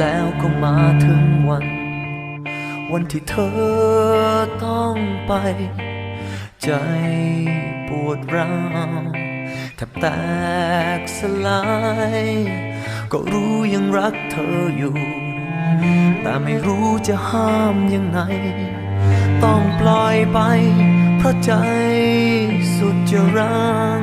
แล้วก็มาถึงวัน วันที่เธอต้องไป ใจปวดร้าวแทบแตกสลาย ก็รู้ยังรักเธออยู่ แต่ไม่รู้จะห้ามยังไง ต้องปล่อยไป เพราะใจสุดจะรัง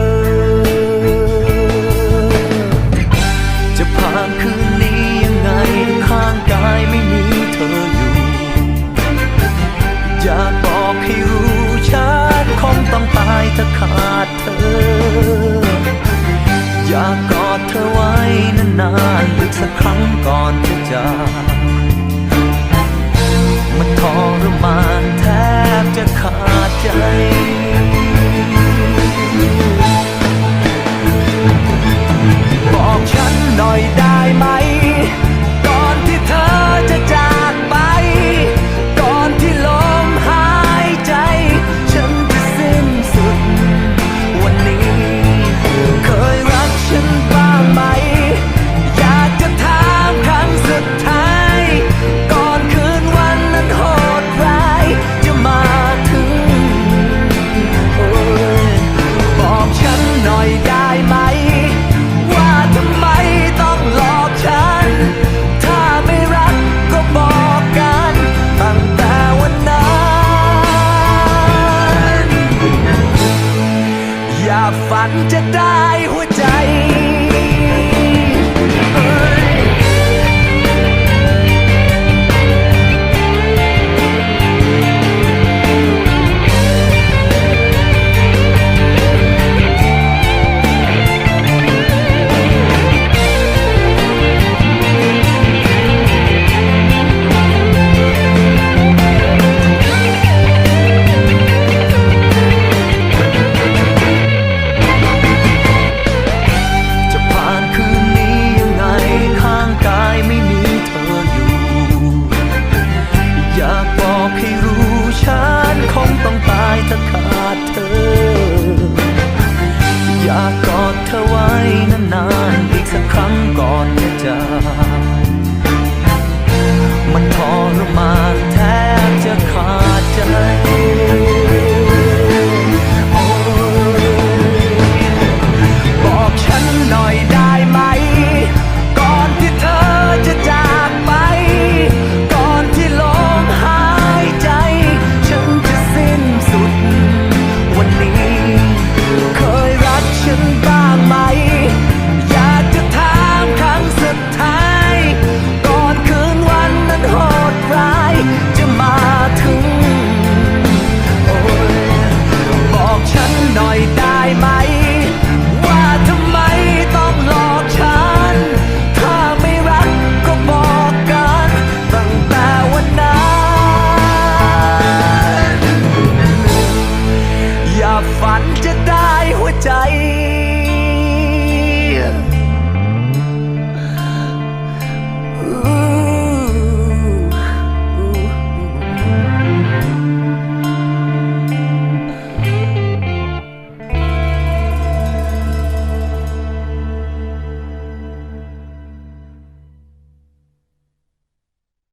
จะได้หัวใจ ธอไว้นานๆอีกสักครั้งก่อนจะจาก